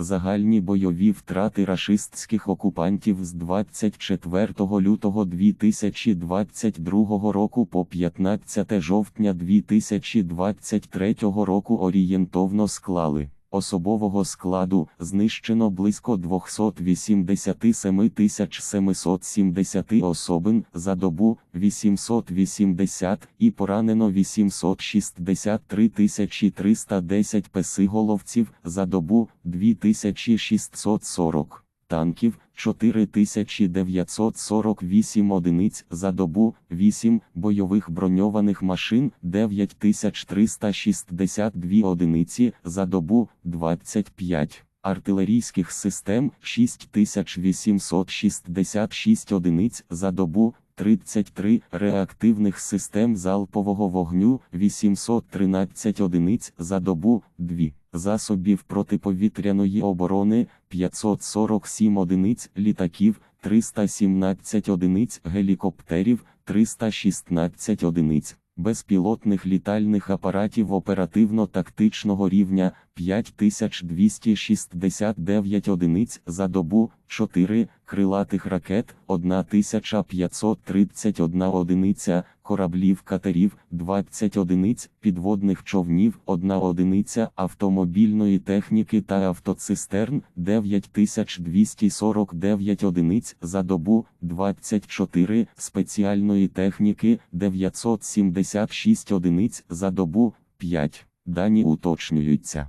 Загальні бойові втрати рашистських окупантів з 24 лютого 2022 року по 15 жовтня 2023 року орієнтовно склали. Особового складу знищено близько 287 770 особин за добу 880 і поранено 863 310 песиголовців за добу 2640 танків 4948 одиниць за добу, 8 бойових броньованих машин 9362 одиниці за добу, 25 артилерійських систем 6866 одиниць за добу, 33 реактивних систем залпового вогню 813 одиниць за добу, 2 засобів протиповітряної оборони 547 одиниць літаків, 317 одиниць гелікоптерів, 316 одиниць безпілотних літальних апаратів оперативно-тактичного рівня 5269 одиниць за добу, 4 крилатих ракет, 1531 одиниця, кораблів катерів, 20 одиниць, підводних човнів, 1 одиниця автомобільної техніки та автоцистерн, 9249 одиниць за добу, 24 спеціальної техніки, 976 одиниць за добу, 5. Дані уточнюються.